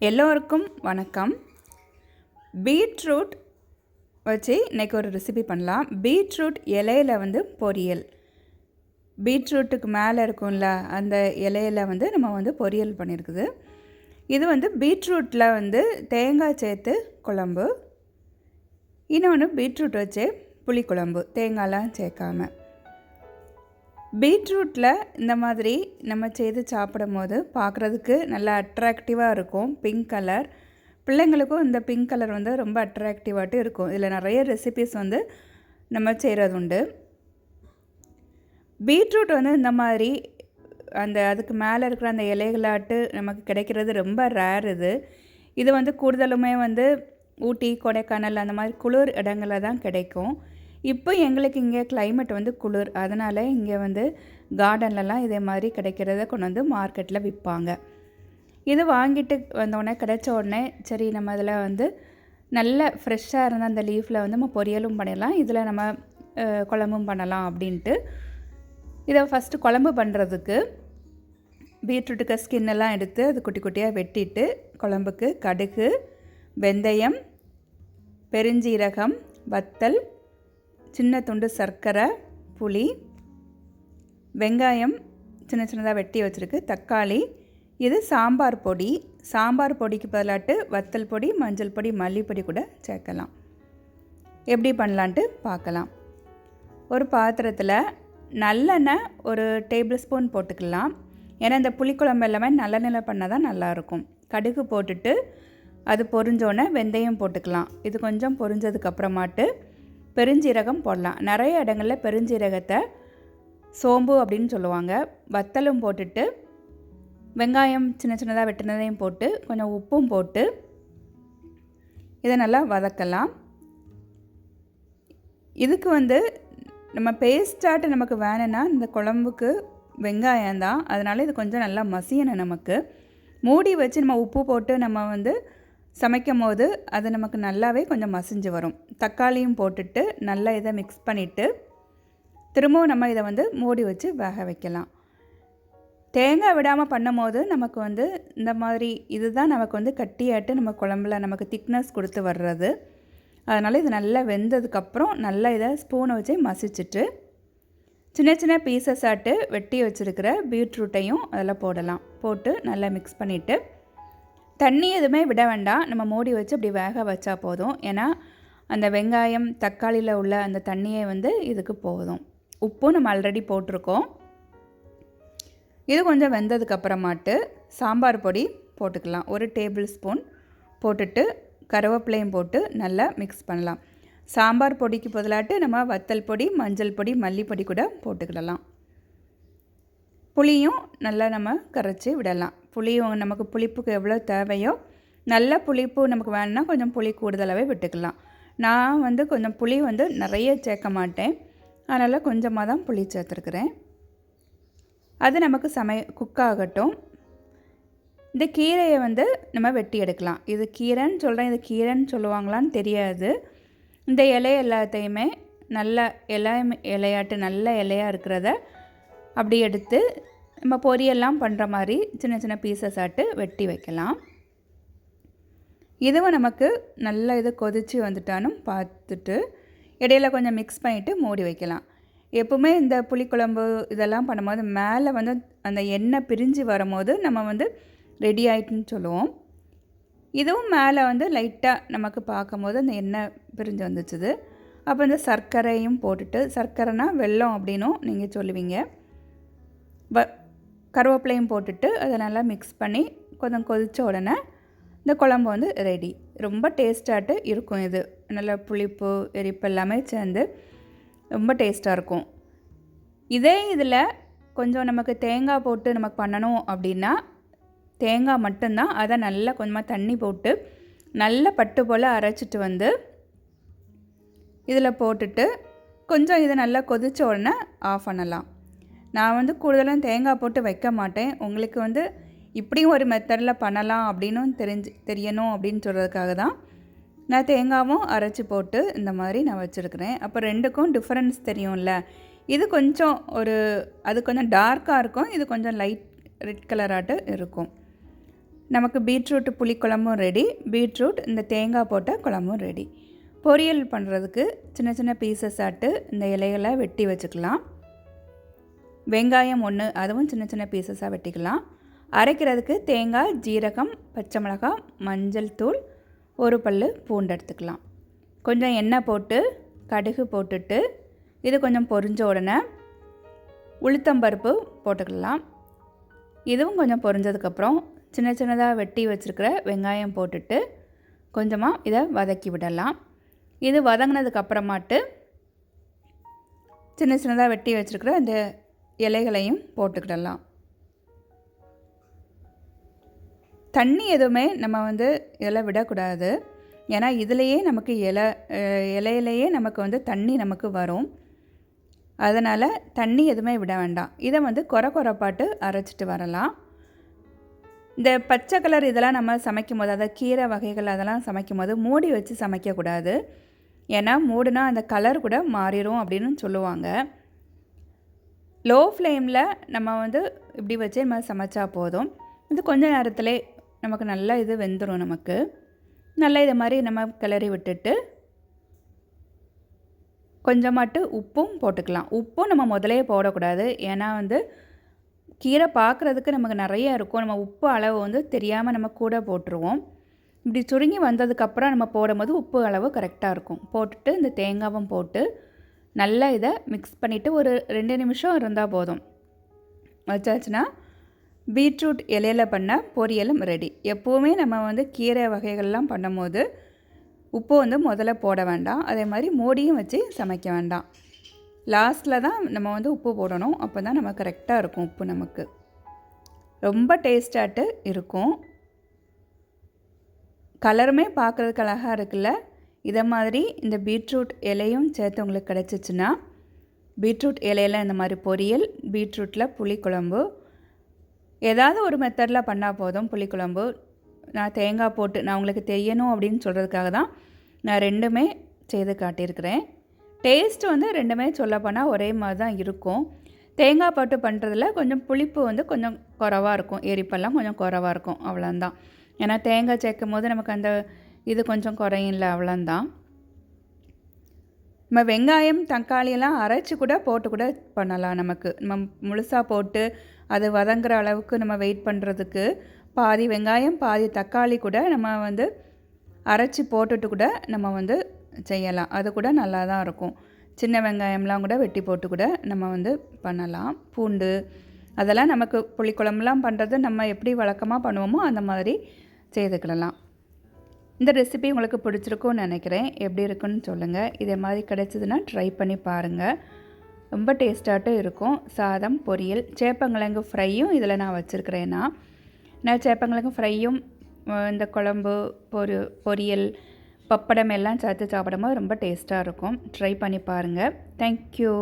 எல்லோருக்கும் வணக்கம். பீட்ரூட் வச்சு இன்றைக்கி ஒரு ரெசிபி பண்ணலாம். பீட்ரூட் இலையில வந்து பொரியல். பீட்ரூட்டுக்கு மேலே இருக்கும்ல அந்த இலையில வந்து நம்ம வந்து பொரியல் பண்ணியிருக்குது இது வந்து பீட்ரூட்டில் வந்து தேங்காய் சேர்த்து குழம்பு. இன்னொன்று பீட்ரூட் வச்சு புளிக்குழம்பு தேங்காயெலாம் சேர்க்காம. பீட்ரூட்டில் இந்த மாதிரி நம்ம செய்து சாப்பிடும் போது பார்க்குறதுக்கு நல்லா அட்ராக்டிவாக இருக்கும். பிங்க் கலர் பிள்ளைங்களுக்கும் இந்த பிங்க் கலர் வந்து ரொம்ப அட்ராக்டிவாகட்டும் இருக்கும். இதில் நிறைய ரெசிபிஸ் வந்து நம்ம செய்கிறது உண்டு பீட்ரூட் வந்து இந்த மாதிரி அந்த அதுக்கு மேலே இருக்கிற அந்த இலைகளாட்டு நமக்கு கிடைக்கிறது ரொம்ப ரேர் இது. இது வந்து கூடுதலுமே வந்து ஊட்டி கொடைக்கானல் அந்த மாதிரி குளிர் இடங்களில் தான் கிடைக்கும். இப்போ எங்களுக்கு இங்கே கிளைமேட் வந்து குளிர். அதனால் இங்கே வந்து கார்டன்லலாம் இதே மாதிரி கிடைக்கிறத கொண்டு வந்து மார்க்கெட்டில் விற்பாங்க இது வாங்கிட்டு வந்தோடனே கிடைச்ச உடனே சரி நம்ம இதில் வந்து நல்ல ஃப்ரெஷ்ஷாக இருந்த அந்த லீஃபில் வந்து நம்ம பொரியலும் பண்ணிடலாம். இதில் நம்ம குழம்பும் பண்ணலாம் அப்படின்ட்டு. இதை ஃபஸ்ட்டு குழம்பு பண்ணுறதுக்கு பீட்ரூட்டுக்கு ஸ்கின் எல்லாம் எடுத்து அது குட்டி குட்டியாக வெட்டிட்டு குழம்புக்கு கடுகு வெந்தயம் பெருஞ்சீரகம் வத்தல் சின்ன துண்டு சர்க்கரை புளி வெங்காயம் சின்ன சின்னதாக வெட்டி வச்சுருக்கு தக்காளி இது சாம்பார் பொடி. சாம்பார் பொடிக்கு பதிலாட்டு வத்தல் பொடி மஞ்சள் பொடி மல்லிப்பொடி கூட சேர்க்கலாம். எப்படி பண்ணலான்ட்டு பார்க்கலாம். ஒரு பாத்திரத்தில் நல்லெண்ணெய் ஒரு டேபிள் ஸ்பூன் போட்டுக்கலாம். ஏன்னா இந்த புளிக்குழம்பு எல்லாமே நல்லெண்ணெயில் பண்ணால் தான் நல்லாயிருக்கும். கடுகு போட்டுட்டு அது பொரிஞ்சோடனே வெந்தயம் போட்டுக்கலாம். இது கொஞ்சம் பொரிஞ்சதுக்கப்புறமாட்டு பெருஞ்சீரகம் போடலாம். நிறைய இடங்களில் பெருஞ்சீரகத்தை சோம்பு அப்படின்னு சொல்லுவாங்க. வத்தலும் போட்டுட்டு வெங்காயம் சின்ன சின்னதாக வெட்டினதையும் போட்டு கொஞ்சம் உப்பும் போட்டு இதை நல்லா வதக்கலாம். இதுக்கு வந்து நம்ம பேஸ்டாட்டு நமக்கு வேணும்னா இந்த குழம்புக்கு வெங்காயம் தான். அதனால் இது கொஞ்சம் நல்லா மசியணும் நமக்கு. மூடி வச்சு நம்ம உப்பு போட்டு நம்ம வந்து சமைக்கும் போது அது நமக்கு நல்லாவே கொஞ்சம் மசிஞ்சு வரும். தக்காளியும் போட்டுட்டு நல்லா இதை மிக்ஸ் பண்ணிவிட்டு திரும்பவும் நம்ம இதை வந்து மூடி வச்சு வேக வைக்கலாம். தேங்காய் விடாமல் பண்ணும்போது நமக்கு வந்து இந்த மாதிரி இதுதான் நமக்கு வந்து கட்டியாட்டு. நம்ம குழம்புல நமக்கு திக்னஸ் கொடுத்து வர்றது. அதனால் இது நல்லா வெந்ததுக்கப்புறம் நல்லா இதை ஸ்பூனை வச்சு மசிச்சுட்டு சின்ன சின்ன பீசஸ் ஆட்டு வெட்டி வச்சுருக்கிற பீட்ரூட்டையும் அதில் போடலாம். போட்டு நல்லா மிக்ஸ் பண்ணிவிட்டு தண்ணி எதுவுமே விட வேண்டாம். நம்ம மூடி வச்சு அப்படி வேக வச்சா போதும். ஏன்னா அந்த வெங்காயம் தக்காளியில் உள்ள அந்த தண்ணியை வந்து இதுக்கு போதும். உப்பும் நம்ம ஆல்ரெடி போட்டிருக்கோம். இது கொஞ்சம் வெந்ததுக்கப்புறமாட்டு சாம்பார் பொடி போட்டுக்கலாம். ஒரு டேபிள் ஸ்பூன் போட்டுட்டு கருவேப்பிலையும் போட்டு நல்லா மிக்ஸ் பண்ணலாம். சாம்பார் பொடிக்கு பதிலாட்டு நம்ம வத்தல் பொடி மஞ்சள் பொடி மல்லிப்பொடி கூட போட்டுக்கிடலாம். புளியும் நல்லா நம்ம கரைச்சி விடலாம். புளியும் நமக்கு புளிப்புக்கு எவ்வளோ தேவையோ நல்ல புளிப்பு நமக்கு வேணும்னா கொஞ்சம் புளி கூடுதலாகவே விட்டுக்கலாம். நான் வந்து கொஞ்சம் புளி வந்து நிறைய சேர்க்க மாட்டேன். அதனால் கொஞ்சமாக தான் புளி சேர்த்துருக்குறேன். அது நமக்கு சமை குக் ஆகட்டும். இந்த கீரையை வந்து நம்ம வெட்டி எடுக்கலாம். இது கீரைன்னு சொல்கிறேன் இது கீரைன்னு சொல்லுவாங்களான்னு தெரியாது. இந்த இலை எல்லாத்தையுமே நல்ல இலை இலையாட்டு நல்ல இலையாக இருக்கிறத அப்படி எடுத்து நம்ம பொரியெல்லாம் பண்ணுற மாதிரி சின்ன சின்ன பீசஸ் ஆட்டு வெட்டி வைக்கலாம். இதுவும் நமக்கு நல்ல இது கொதித்து வந்துட்டாலும் பார்த்துட்டு இடையில கொஞ்சம் மிக்ஸ் பண்ணிவிட்டு மூடி வைக்கலாம். எப்பவுமே இந்த புளிக்குழம்பு இதெல்லாம் பண்ணும்போது மேலே வந்து அந்த எண்ணெய் பிரிஞ்சு வரும்போது நம்ம வந்து ரெடி ஆயிட்டுன்னு சொல்லுவோம். இதுவும் மேலே வந்து லைட்டாக நமக்கு பார்க்கும்போது அந்த எண்ணெய் பிரிஞ்சு வந்துச்சுது. அப்போ இந்த சர்க்கரையும் போட்டுட்டு சர்க்கரைனா வெல்லம் அப்படின்னும் நீங்கள் சொல்லுவீங்க. வ கருவேப்பிலையும் போட்டுட்டு அதை நல்லா மிக்ஸ் பண்ணி கொஞ்சம் கொதித்த உடனே இந்த குழம்பு வந்து ரெடி ரொம்ப டேஸ்டாட்டு இருக்கும் இது. நல்லா புளிப்பு எரிப்பு எல்லாமே சேர்ந்து ரொம்ப டேஸ்ட்டாக இருக்கும். இதே இதில் கொஞ்சம் நமக்கு தேங்காய் போட்டு நமக்கு பண்ணணும் அப்படின்னா தேங்காய் மட்டும்தான். அதை நல்லா கொஞ்சமாக தண்ணி போட்டு நல்லா பட்டு போல் அரைச்சிட்டு வந்து இதில் போட்டுட்டு கொஞ்சம் இதை நல்லா கொதித்த உடனே ஆஃப் பண்ணலாம். நான் வந்து கூடுதலாக தேங்காய் போட்டு வைக்க மாட்டேன். உங்களுக்கு வந்து இப்படியும் ஒரு மெத்தடில் பண்ணலாம் அப்படின்னும் தெரிஞ்சு தெரியணும் அப்படின்னு சொல்கிறதுக்காக தான் நான் தேங்காவும் அரைச்சி போட்டு இந்த மாதிரி நான் வச்சுருக்கிறேன். அப்போ ரெண்டுக்கும் டிஃப்ரென்ஸ் தெரியும்ல. இது கொஞ்சம் ஒரு அது கொஞ்சம் டார்க்காக இருக்கும். இது கொஞ்சம் லைட் ரெட் கலராட்டு இருக்கும். நமக்கு பீட்ரூட் புளிக்குழம்பும் ரெடி பீட்ரூட் இந்த தேங்காய் போட்ட குழம்பும் ரெடி பொரியல் பண்ணுறதுக்கு சின்ன சின்ன பீசஸ் ஆட்டு இந்த இலைகளை வெட்டி வச்சுக்கலாம். வெங்காயம் ஒன்று அதுவும் சின்ன சின்ன பீசஸாக வெட்டிக்கலாம். அரைக்கிறதுக்கு தேங்காய் ஜீரகம் பச்சை மிளகாய் மஞ்சள் தூள் ஒரு பல் பூண்டு எடுத்துக்கலாம். கொஞ்சம் எண்ணெய் போட்டு கடுகு போட்டுட்டு இது கொஞ்சம் பொரிஞ்ச உடனே உளுத்தம்பருப்பு போட்டுக்கலாம். இதுவும் கொஞ்சம் பொரிஞ்சதுக்கப்புறம் சின்ன சின்னதாக வெட்டி வச்சுருக்கிற வெங்காயம் போட்டுட்டு கொஞ்சமாக இதை வதக்கி விடலாம். இது வதங்கினதுக்கப்புறமாட்டு சின்ன சின்னதாக வெட்டி வச்சுருக்கிற இந்த இலைகளையும் போட்டுக்கிடலாம். தண்ணி எதுவுமே நம்ம வந்து இதில் விடக்கூடாது. ஏன்னா இதுலேயே நமக்கு இலை இலையிலையே நமக்கு வந்து தண்ணி நமக்கு வரும். அதனால் தண்ணி எதுவுமே விட வேண்டாம். இதை வந்து குறை குறைப்பாட்டு அரைச்சிட்டு வரலாம். இந்த பச்சை கலர் இதெல்லாம் நம்ம சமைக்கும் போது அதாவது கீரை வகைகள் அதெல்லாம் சமைக்கும் போது மூடி வச்சு சமைக்கக்கூடாது. ஏன்னா மூடுனா அந்த கலர் கூட மாறிடும் அப்படின்னு சொல்லுவாங்க. லோ ஃப்ளேமில் நம்ம வந்து இப்படி வச்சு நம்ம சமைச்சா போதும். இது கொஞ்ச நேரத்தில் நமக்கு நல்லா இது வெந்துடும் நமக்கு. நல்லா இதை மாதிரி நம்ம கிளறி விட்டுட்டு கொஞ்சமாட்டு உப்பும் போட்டுக்கலாம். உப்பும் நம்ம முதலே போடக்கூடாது. ஏன்னா வந்து கீரை பார்க்குறதுக்கு நமக்கு நிறைய இருக்கும். நம்ம உப்பு அளவு வந்து தெரியாமல் நம்ம கூட போட்டுருவோம். இப்படி சுருங்கி வந்ததுக்கப்புறம் நம்ம போடும்போது உப்பு அளவு கரெக்டாக இருக்கும். போட்டுட்டு இந்த தேங்காவும் போட்டு நல்லா இதை மிக்ஸ் பண்ணிவிட்டு ஒரு ரெண்டு நிமிஷம் இருந்தால் போதும். வச்சாச்சுன்னா பீட்ரூட் இலையில் பண்ண பொரியலும் ரெடி எப்போவுமே நம்ம வந்து கீரை வகைகள்லாம் பண்ணும்போது உப்பு வந்து முதல்ல போட வேண்டாம். அதே மாதிரி மூடியும் வச்சு சமைக்க வேண்டாம். லாஸ்ட்டில் தான் நம்ம வந்து உப்பு போடணும். அப்போ தான் நம்ம கரெக்டாக இருக்கும் உப்பு நமக்கு. ரொம்ப டேஸ்டாட்டு இருக்கும். கலருமே பார்க்குறதுக்கு அழகாக இருக்குல்ல? இதை மாதிரி இந்த பீட்ரூட் இலையும் சேர்த்து உங்களுக்கு கிடச்சிச்சின்னா பீட்ரூட் இலையில் இந்த மாதிரி பொரியல் பீட்ரூட்டில் புளிக்குழம்பு. ஏதாவது ஒரு மெத்தடில் பண்ணால் போதும் புளிக்குழம்பு. நான் தேங்காய் போட்டு நான் உங்களுக்கு தெரியணும் அப்படின்னு சொல்கிறதுக்காக தான் நான் ரெண்டுமே செய்து காட்டியிருக்கிறேன். டேஸ்ட் வந்து ரெண்டுமே சொல்லப்போனால் ஒரே மாதிரி தான் இருக்கும். தேங்காய் போட்டு பண்ணுறதுல கொஞ்சம் புளிப்பு வந்து கொஞ்சம் குறவாக இருக்கும். எரிப்பெல்லாம் கொஞ்சம் குறவாக இருக்கும். அவ்வளோந்தான் ஏன்னா தேங்காய் சேர்க்கும் போது நமக்கு அந்த இது கொஞ்சம் குறையும் அவ்வளோந்தான். நம்ம வெங்காயம் தக்காளியெல்லாம் அரைச்சி கூட போட்டு கூட பண்ணலாம் நமக்கு. நம்ம முழுசாக போட்டு அது வதங்குற அளவுக்கு நம்ம வெயிட் பண்ணுறதுக்கு பாதி வெங்காயம் பாதி தக்காளி கூட நம்ம வந்து அரைச்சி போட்டுட்டு கூட நம்ம வந்து செய்யலாம். அது கூட நல்லா தான் இருக்கும். சின்ன வெங்காயம்லாம் கூட வெட்டி போட்டு கூட நம்ம வந்து பண்ணலாம். பூண்டு அதெல்லாம் நமக்கு புளிக்குழம்புலாம் பண்ணுறது நம்ம எப்படி வழக்கமாக பண்ணுவோமோ அந்த மாதிரி செய்துக்கிடலாம். இந்த ரெசிபி உங்களுக்கு பிடிச்சிருக்கும்னு நினைக்கிறேன். எப்படி இருக்குன்னு சொல்லுங்கள் இதே மாதிரி கிடச்சிதுன்னா ட்ரை பண்ணி பாருங்கள் ரொம்ப டேஸ்ட்டாகட்டும் இருக்கும். சாதம் பொரியல் சேப்பங்கிழங்கு ஃப்ரையும் இதில் நான் வச்சுருக்கிறேன்னா. நான் சேப்பங்கிழங்கு ஃப்ரையும் இந்த குழம்பு பொரு பொரியல் பப்படம் எல்லாம் சேர்த்து சாப்பிடும்போது ரொம்ப டேஸ்ட்டாக இருக்கும். ட்ரை பண்ணி பாருங்கள் தேங்க்யூ